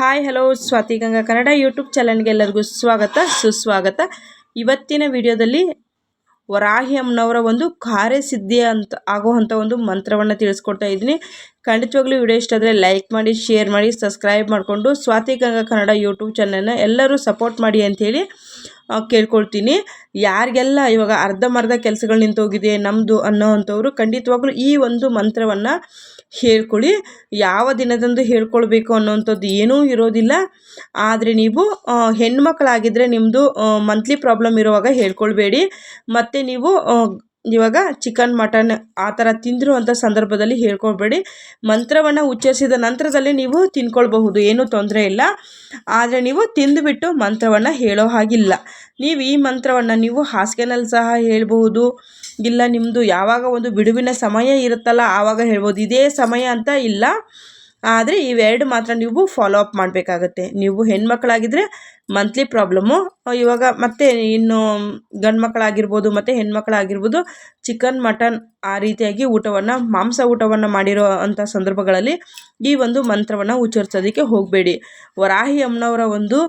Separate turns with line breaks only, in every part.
Hi hello Swathi Ganga Kannada YouTube ಚಾನಲ್ಗೆ ಎಲ್ಲರಿಗೂ ಸ್ವಾಗತ, ಸುಸ್ವಾಗತ. ಇವತ್ತಿನ ವಿಡಿಯೋದಲ್ಲಿ ವರಾಹಿ ಅಮ್ಮನವರ ಒಂದು ಕಾರ್ಯಸಿದ್ಧಿ ಅಂತ ಆಗುವಂಥ ಒಂದು ಮಂತ್ರವನ್ನು ತಿಳಿಸ್ಕೊಡ್ತಾ ಇದ್ದೀನಿ. ಖಂಡಿತವಾಗ್ಲೂ ವಿಡಿಯೋ ಇಷ್ಟ ಆದರೆ ಲೈಕ್ ಮಾಡಿ ಶೇರ್ ಮಾಡಿ ಸಬ್ಸ್ಕ್ರೈಬ್ ಮಾಡಿಕೊಂಡು ಸ್ವಾತಿ ಗಂಗಾ ಕನ್ನಡ ಯೂಟ್ಯೂಬ್ ಚಾನಲ್ನ ಎಲ್ಲರೂ ಸಪೋರ್ಟ್ ಮಾಡಿ ಅಂಥೇಳಿ ಕೇಳ್ಕೊಳ್ತೀನಿ. ಯಾರಿಗೆಲ್ಲ ಇವಾಗ ಅರ್ಧಂಬರ್ಧ ಕೆಲಸಗಳು ನಿಂತೋಗಿದೆ ನಮ್ಮದು ಅನ್ನೋ ಅಂಥವ್ರು ಖಂಡಿತವಾಗ್ಲೂ ಈ ಒಂದು ಮಂತ್ರವನ್ನು ಹೇಳ್ಕೊಳ್ಳಿ. ಯಾವ ದಿನದಂದು ಹೇಳ್ಕೊಳ್ಬೇಕು ಅನ್ನೋವಂಥದ್ದು ಏನೂ ಇರೋದಿಲ್ಲ. ಆದರೆ ನೀವು ಹೆಣ್ಮಕ್ಳಾಗಿದ್ದರೆ ನಿಮ್ಮದು ಮಂತ್ಲಿ ಪ್ರಾಬ್ಲಮ್ ಇರುವಾಗ ಹೇಳ್ಕೊಳ್ಬೇಡಿ. ಮತ್ತು ನೀವು ಇವಾಗ ಚಿಕನ್, ಮಟನ್ ಆ ಥರ ತಿಂದಿರುವಂಥ ಸಂದರ್ಭದಲ್ಲಿ ಹೇಳ್ಕೊಳ್ಬೇಡಿ ಮಂತ್ರವನ್ನು ಉಚ್ಚರಿಸಿದ ನಂತರದಲ್ಲಿ ನೀವು ತಿನ್ಕೊಳ್ಬಹುದು, ಏನೂ ತೊಂದರೆ ಇಲ್ಲ. ಆದರೆ ನೀವು ತಿಂದುಬಿಟ್ಟು ಮಂತ್ರವನ್ನು ಹೇಳೋ ಹಾಗಿಲ್ಲ. ನೀವು ಈ ಮಂತ್ರವನ್ನು ನೀವು ಹಾಸಿಗೆನಲ್ಲಿ ಸಹ ಹೇಳ್ಬಹುದು. ಇಲ್ಲ ನಿಮ್ಮದು ಯಾವಾಗ ಒಂದು ಬಿಡುವಿನ ಸಮಯ ಇರುತ್ತಲ್ಲ, ಆವಾಗ ಹೇಳ್ಬೋದು. ಇದೇ ಸಮಯ ಅಂತ ಇಲ್ಲ. ಆದರೆ ಇವೆರಡು ಮಾತ್ರ ನೀವು ಫಾಲೋ ಅಪ್ ಮಾಡಬೇಕಾಗತ್ತೆ. ನೀವು ಹೆಣ್ಮಕ್ಳಾಗಿದ್ದರೆ ಮಂತ್ಲಿ ಪ್ರಾಬ್ಲಮ್ಮು ಇವಾಗ ಮತ್ತೆ ಇನ್ನು ಗಂಡು ಮಕ್ಕಳಾಗಿರ್ಬೋದು ಮತ್ತು ಹೆಣ್ಮಕ್ಳಾಗಿರ್ಬೋದು ಚಿಕನ್ ಮಟನ್ ಆ ರೀತಿಯಾಗಿ ಊಟವನ್ನು, ಮಾಂಸ ಊಟವನ್ನು ಮಾಡಿರೋ ಅಂಥ ಸಂದರ್ಭಗಳಲ್ಲಿ ಈ ಒಂದು ಮಂತ್ರವನ್ನು ಉಚ್ಚರಿಸೋದಕ್ಕೆ ಹೋಗಬೇಡಿ. ವರಾಹಿ ಅಮ್ಮನವರ ಒಂದು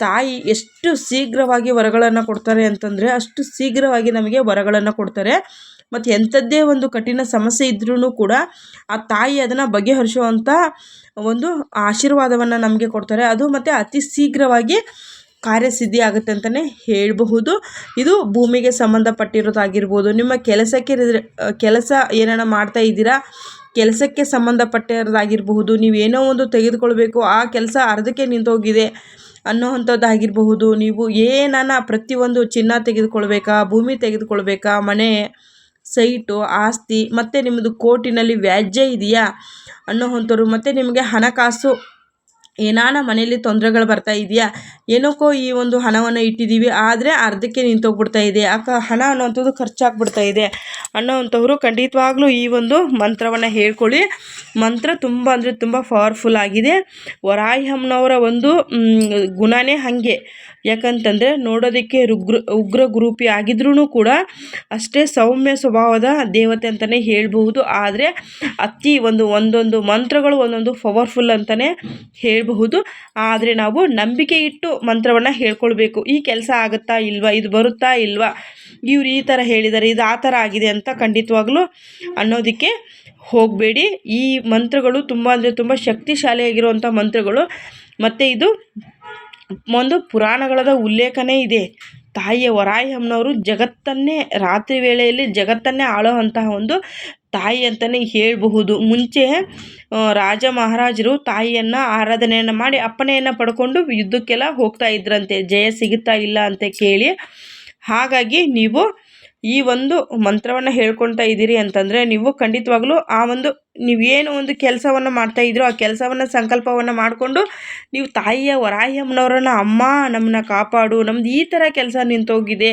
ತಾಯಿ ಎಷ್ಟು ಶೀಘ್ರವಾಗಿ ವರಗಳನ್ನು ಕೊಡ್ತಾರೆ ಅಂತಂದರೆ ಅಷ್ಟು ಶೀಘ್ರವಾಗಿ ನಮಗೆ ವರಗಳನ್ನು ಕೊಡ್ತಾರೆ. ಮತ್ತು ಎಂಥದ್ದೇ ಒಂದು ಕಠಿಣ ಸಮಸ್ಯೆ ಇದ್ರೂ ಕೂಡ ಆ ತಾಯಿ ಅದನ್ನು ಬಗೆಹರಿಸುವಂಥ ಒಂದು ಆಶೀರ್ವಾದವನ್ನು ನಮಗೆ ಕೊಡ್ತಾರೆ. ಅದು ಮತ್ತು ಅತಿ ಶೀಘ್ರವಾಗಿ ಕಾರ್ಯಸಿದ್ಧಿ ಆಗುತ್ತೆ ಅಂತಲೇ ಹೇಳಬಹುದು. ಇದು ಭೂಮಿಗೆ ಸಂಬಂಧಪಟ್ಟಿರೋದಾಗಿರ್ಬೋದು. ನಿಮ್ಮ ಕೆಲಸಕ್ಕೆ ಕೆಲಸ ಏನಾರ ಮಾಡ್ತಾ ಇದ್ದೀರಾ? ಕೆಲಸಕ್ಕೆ ಸಂಬಂಧಪಟ್ಟಿರೋದಾಗಿರಬಹುದು. ನೀವೇನೋ ಒಂದು ತೆಗೆದುಕೊಳ್ಬೇಕು. ಆ ಕೆಲಸ ಅರ್ಧಕ್ಕೆ ನಿಂತೋಗಿದೆ ಅನ್ನೋವಂಥದ್ದಾಗಿರಬಹುದು ನೀವು ಏನಾನ ಪ್ರತಿಯೊಂದು ಚಿನ್ನ ತೆಗೆದುಕೊಳ್ಬೇಕಾ? ಭೂಮಿ ತೆಗೆದುಕೊಳ್ಬೇಕಾ? ಮನೆ ಸೈಟು, ಆಸ್ತಿ, ಮತ್ತು ನಿಮ್ಮದು ಕೋರ್ಟಿನಲ್ಲಿ ವ್ಯಾಜ್ಯ ಇದೆಯಾ ಅನ್ನೋ ಅಂಥವ್ರು ಮತ್ತು ನಿಮಗೆ ಹಣಕಾಸು ಏನಾನ ಮನೆಯಲ್ಲಿ ತೊಂದರೆಗಳು ಬರ್ತಾ ಇದೆಯಾ? ಏನಕ್ಕೋ ಈ ಒಂದು ಹಣವನ್ನು ಇಟ್ಟಿದ್ದೀವಿ ಆದರೆ ಅರ್ಧಕ್ಕೆ ನಿಂತೋಗ್ಬಿಡ್ತಾ ಇದೆ ಆ ಹಣ ಅನ್ನೋವಂಥದ್ದು ಖರ್ಚಾಗ್ಬಿಡ್ತಾ ಇದೆ ಅನ್ನೋವಂಥವ್ರು ಖಂಡಿತವಾಗ್ಲೂ ಈ ಒಂದು ಮಂತ್ರವನ್ನು ಹೇಳ್ಕೊಳ್ಳಿ. ಮಂತ್ರ ತುಂಬ ಅಂದರೆ ತುಂಬ ಪವರ್ಫುಲ್ ಆಗಿದೆ. ವರಾಯಿ ಅಮ್ಮನವರ ಒಂದು ಗುಣನೇ ಹಾಗೆ. ಯಾಕಂತಂದರೆ ನೋಡೋದಕ್ಕೆ ರುಗ್ರ, ಉಗ್ರ ಗುರೂಪಿ ಆಗಿದ್ರೂ ಕೂಡ ಅಷ್ಟೇ ಸೌಮ್ಯ ಸ್ವಭಾವದ ದೇವತೆ ಅಂತಲೇ ಹೇಳಬಹುದು. ಆದರೆ ಅತಿ ಒಂದು, ಒಂದೊಂದು ಮಂತ್ರಗಳು ಒಂದೊಂದು ಪವರ್ಫುಲ್ ಅಂತಲೇ ಹೇಳಬಹುದು. ಆದರೆ ನಾವು ನಂಬಿಕೆ ಇಟ್ಟು ಮಂತ್ರವನ್ನು ಹೇಳ್ಕೊಳ್ಬೇಕು. ಈ ಕೆಲಸ ಆಗುತ್ತಾ ಇಲ್ವಾ, ಇದು ಬರುತ್ತಾ ಇಲ್ವಾ, ಇವ್ರು ಈ ಥರ ಹೇಳಿದ್ದಾರೆ ಇದು ಆ ಥರ ಆಗಿದೆ ಅಂತ ಖಂಡಿತವಾಗ್ಲೂ ಅನ್ನೋದಕ್ಕೆ ಹೋಗಬೇಡಿ. ಈ ಮಂತ್ರಗಳು ತುಂಬ ಅಂದರೆ ತುಂಬ ಶಕ್ತಿಶಾಲಿಯಾಗಿರುವಂಥ ಮಂತ್ರಗಳು. ಮತ್ತು ಇದು ಒಂದು ಪುರಾಣಗಳದ ಉಲ್ಲೇಖನೇ ಇದೆ. ತಾಯಿಯ ವರಾಯಿ ಅಮ್ಮನವರು ಜಗತ್ತನ್ನೇ, ರಾತ್ರಿ ವೇಳೆಯಲ್ಲಿ ಜಗತ್ತನ್ನೇ ಆಳೋ ಅಂತಹ ಒಂದು ತಾಯಿ ಅಂತಲೇ ಹೇಳಬಹುದು. ಮುಂಚೆ ರಾಜ ಮಹಾರಾಜರು ತಾಯಿಯನ್ನು ಆರಾಧನೆಯನ್ನು ಮಾಡಿ ಅಪ್ಪಣೆಯನ್ನು ಪಡ್ಕೊಂಡು ಯುದ್ಧಕ್ಕೆಲ್ಲ ಹೋಗ್ತಾ ಇದ್ರಂತೆ. ಜಯ ಸಿಗುತ್ತಾ ಇಲ್ಲ ಅಂತ ಕೇಳಿ. ಹಾಗಾಗಿ ನೀವು ಈ ಒಂದು ಮಂತ್ರವನ್ನು ಹೇಳ್ಕೊಳ್ತಾ ಇದ್ದೀರಿ ಅಂತಂದರೆ ನೀವು ಖಂಡಿತವಾಗ್ಲೂ ಆ ಒಂದು ನೀವೇನು ಒಂದು ಕೆಲಸವನ್ನು ಮಾಡ್ತಾ ಇದ್ರೋ ಆ ಕೆಲಸವನ್ನು ಸಂಕಲ್ಪವನ್ನು ಮಾಡಿಕೊಂಡು ನೀವು ತಾಯಿಯ ವರಾಹಿಯಮ್ಮನವರನ್ನು ಅಮ್ಮ ನಮ್ಮನ್ನ ಕಾಪಾಡು, ನಮ್ದು ಈ ಥರ ಕೆಲಸ ನಿಂತೋಗಿದೆ,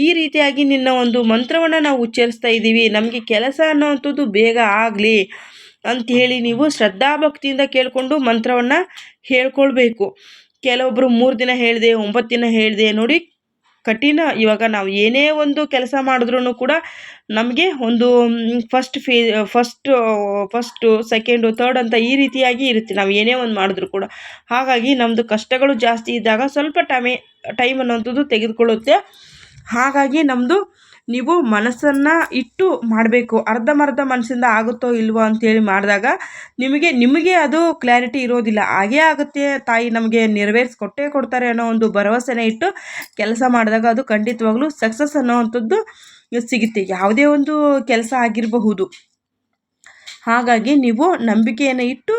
ಈ ರೀತಿಯಾಗಿ ನಿನ್ನ ಒಂದು ಮಂತ್ರವನ್ನು ನಾವು ಉಚ್ಚರಿಸ್ತಾ ಇದ್ದೀವಿ ನಮಗೆ ಕೆಲಸ ಅನ್ನೋವಂಥದ್ದು ಬೇಗ ಆಗಲಿ ಅಂಥೇಳಿ ನೀವು ಶ್ರದ್ಧಾಭಕ್ತಿಯಿಂದ ಕೇಳಿಕೊಂಡು ಮಂತ್ರವನ್ನು ಹೇಳ್ಕೊಳ್ಬೇಕು. ಕೆಲವೊಬ್ಬರು ಮೂರು ದಿನ ಹೇಳಿದೆ, ಒಂಬತ್ತು ದಿನ ಹೇಳಿದೆ ನೋಡಿ ಕಠಿಣ. ಇವಾಗ ನಾವು ಏನೇ ಒಂದು ಕೆಲಸ ಮಾಡಿದ್ರೂ ಕೂಡ ನಮಗೆ ಒಂದು ಫಸ್ಟ್ ಫೇ ಫಸ್ಟು ಫಸ್ಟು ಸೆಕೆಂಡು ತರ್ಡ್ ಅಂತ ಈ ರೀತಿಯಾಗಿ ಇರುತ್ತೆ. ನಾವು ಏನೇ ಒಂದು ಮಾಡಿದ್ರು ಕೂಡ. ಹಾಗಾಗಿ ನಮ್ಮದು ಕಷ್ಟಗಳು ಜಾಸ್ತಿ ಇದ್ದಾಗ ಸ್ವಲ್ಪ ಟಮೆ ಟೈಮ್ ಅನ್ನೋಂಥದ್ದು ತೆಗೆದುಕೊಳ್ಳುತ್ತೆ. ಹಾಗಾಗಿ ನಮ್ಮದು ನೀವು ಮನಸ್ಸನ್ನು ಇಟ್ಟು ಮಾಡಬೇಕು. ಅರ್ಧಂಬರ್ಧ ಮನಸ್ಸಿಂದ ಆಗುತ್ತೋ ಇಲ್ವೋ ಅಂತೇಳಿ ಮಾಡಿದಾಗ ನಿಮಗೆ ನಿಮಗೆ ಅದು ಕ್ಲಾರಿಟಿ ಇರೋದಿಲ್ಲ. ಹಾಗೇ ಆಗುತ್ತೆ ತಾಯಿ ನಮಗೆ ನೆರವೇರಿಸ್ಕೊಟ್ಟೇ ಕೊಡ್ತಾರೆ ಅನ್ನೋ ಒಂದು ಭರವಸೆನ ಇಟ್ಟು ಕೆಲಸ ಮಾಡಿದಾಗ ಅದು ಖಂಡಿತವಾಗ್ಲೂ ಸಕ್ಸಸ್ ಅನ್ನೋವಂಥದ್ದು ಸಿಗುತ್ತೆ. ಯಾವುದೇ ಒಂದು ಕೆಲಸ ಆಗಿರಬಹುದು. ಹಾಗಾಗಿ ನೀವು ನಂಬಿಕೆಯನ್ನು ಇಟ್ಟು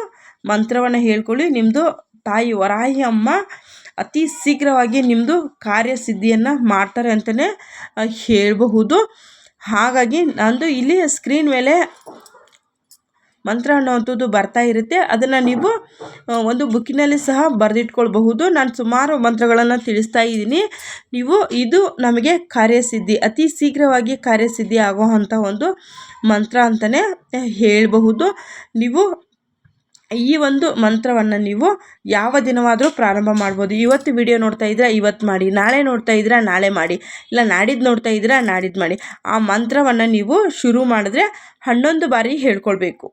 ಮಂತ್ರವನ್ನು ಹೇಳ್ಕೊಳ್ಳಿ. ನಿಮ್ಮದು ತಾಯಿ ವರಾಹಿ ಅಮ್ಮ ಅತಿ ಶೀಘ್ರವಾಗಿ ನಿಮ್ಮದು ಕಾರ್ಯಸಿದ್ಧಿಯನ್ನು ಮಾಡ್ತಾರೆ ಅಂತಲೇ ಹೇಳಬಹುದು. ಹಾಗಾಗಿ ನಂದು ಇಲ್ಲಿ ಸ್ಕ್ರೀನ್ ಮೇಲೆ ಮಂತ್ರ ಅನ್ನೋವಂಥದ್ದು ಬರ್ತಾ ಇರುತ್ತೆ. ಅದನ್ನು ನೀವು ಒಂದು ಬುಕ್ಕಿನಲ್ಲಿ ಸಹ ಬರೆದಿಟ್ಕೊಳ್ಬಹುದು. ನಾನು ಸುಮಾರು ಮಂತ್ರಗಳನ್ನು ತಿಳಿಸ್ತಾ ಇದ್ದೀನಿ. ನೀವು ಇದು ನಮಗೆ ಕಾರ್ಯಸಿದ್ಧಿ, ಅತಿ ಶೀಘ್ರವಾಗಿ ಕಾರ್ಯಸಿದ್ಧಿ ಆಗುವಂಥ ಒಂದು ಮಂತ್ರ ಅಂತಲೇ ಹೇಳಬಹುದು. ನೀವು ಈ ಒಂದು ಮಂತ್ರವನ್ನು ನೀವು ಯಾವ ದಿನವಾದರೂ ಪ್ರಾರಂಭ ಮಾಡ್ಬೋದು. ಇವತ್ತು ವಿಡಿಯೋ ನೋಡ್ತಾ ಇದ್ರೆ ಇವತ್ತು ಮಾಡಿ, ನಾಳೆ ನೋಡ್ತಾ ಇದ್ರೆ ನಾಳೆ ಮಾಡಿ, ಇಲ್ಲ ನಾಡಿದ್ದು ನೋಡ್ತಾ ಇದ್ರೆ ನಾಡಿದ್ದು ಮಾಡಿ. ಆ ಮಂತ್ರವನ್ನು ನೀವು ಶುರು ಮಾಡಿದ್ರೆ ಹನ್ನೊಂದು ಬಾರಿ ಹೇಳ್ಕೊಳ್ಬೇಕು.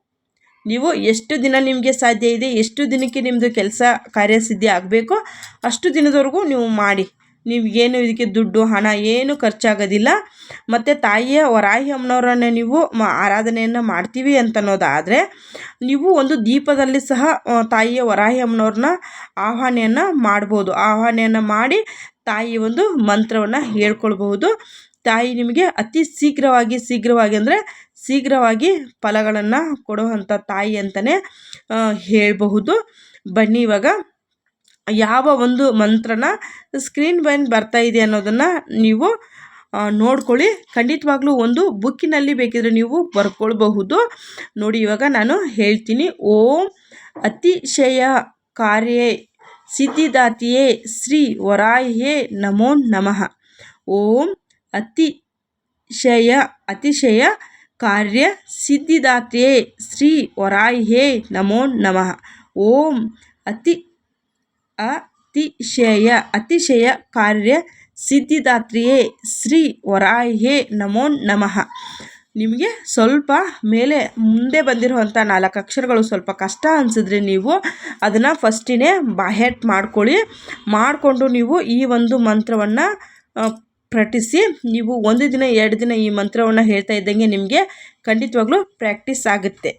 ನೀವು ಎಷ್ಟು ದಿನ ನಿಮಗೆ ಸಾಧ್ಯ ಇದೆ, ಎಷ್ಟು ದಿನಕ್ಕೆ ನಿಮ್ಮದು ಕೆಲಸ ಕಾರ್ಯಸಿದ್ಧಿ ಆಗಬೇಕೋ ಅಷ್ಟು ದಿನದವರೆಗೂ ನೀವು ಮಾಡಿ. ನಿಮಗೇನು ಇದಕ್ಕೆ ದುಡ್ಡು, ಹಣ ಏನು ಖರ್ಚಾಗೋದಿಲ್ಲ. ಮತ್ತು ತಾಯಿಯ ವರಾಹಿ ಅಮ್ಮನವರನ್ನೇ ನೀವು ಆರಾಧನೆಯನ್ನು ಮಾಡ್ತೀವಿ ಅಂತ ಅನ್ನೋದಾದರೆ, ನೀವು ಒಂದು ದೀಪದಲ್ಲಿ ಸಹ ತಾಯಿಯ ವರಾಹಿ ಅಮ್ಮನವ್ರನ್ನ ಆಹ್ವಾನೆಯನ್ನು ಮಾಡ್ಬೋದು. ಆಹ್ವಾನೆಯನ್ನು ಮಾಡಿ ತಾಯಿ ಒಂದು ಮಂತ್ರವನ್ನು ಹೇಳ್ಕೊಳ್ಬಹುದು. ತಾಯಿ ನಿಮಗೆ ಅತಿ ಶೀಘ್ರವಾಗಿ ಶೀಘ್ರವಾಗಿ ಅಂದರೆ ಶೀಘ್ರವಾಗಿ ಫಲಗಳನ್ನು ಕೊಡುವಂಥ ತಾಯಿ ಅಂತಲೇ ಹೇಳಬಹುದು. ಬನ್ನಿ ಇವಾಗ. ಯಾವ ಒಂದು ಮಂತ್ರನ ಸ್ಕ್ರೀನ್ ಬೈನ್ ಬರ್ತಾ ಇದೆ ಅನ್ನೋದನ್ನು ನೀವು ನೋಡ್ಕೊಳ್ಳಿ. ಖಂಡಿತವಾಗ್ಲೂ ಒಂದು ಬುಕ್ಕಿನಲ್ಲಿ ಬೇಕಿದ್ರೆ ನೀವು ಬರ್ಕೊಳ್ಬಹುದು. ನೋಡಿ, ಇವಾಗ ನಾನು ಹೇಳ್ತೀನಿ. ಓಂ ಅತಿಶಯ ಕಾರ್ಯ ಸಿದ್ಧಿದಾತಿಯೇ ಶ್ರೀ ವರಾಹ್ಯೇ ನಮೋ ನಮಃ. ಓಂ ಅತಿಶಯ ಅತಿಶಯ ಕಾರ್ಯ ಸಿದ್ಧಿದಾತೆಯೇ ಶ್ರೀ ವರಾಹ್ಯೇ ನಮೋ ನಮಃ. ಓಂ ಅತಿ ಅತಿಶಯ ಅತಿಶಯ ಕಾರ್ಯ ಸಿದ್ಧಿದಾತ್ರಿಯೇ, ಶ್ರೀ ವರಾಹ್ಯೇ ನಮೋ ನಮಃ. ನಿಮಗೆ ಸ್ವಲ್ಪ ಮೇಲೆ ಮುಂದೆ ಬಂದಿರುವಂಥ ನಾಲ್ಕು ಅಕ್ಷರಗಳು ಸ್ವಲ್ಪ ಕಷ್ಟ ಅನಿಸಿದ್ರೆ ನೀವು ಅದನ್ನು ಫಸ್ಟಿನೇ ಬಾಹೆಟ್ ಮಾಡ್ಕೊಳ್ಳಿ. ಮಾಡಿಕೊಂಡು ನೀವು ಈ ಒಂದು ಮಂತ್ರವನ್ನು ಪ್ರಟಿಸಿ ನೀವು ಒಂದು ದಿನ, ಎರಡು ದಿನ ಈ ಮಂತ್ರವನ್ನು ಹೇಳ್ತಾ ಇದ್ದಂಗೆ ನಿಮಗೆ ಖಂಡಿತವಾಗ್ಲೂ ಪ್ರಾಕ್ಟೀಸ್ ಆಗುತ್ತೆ.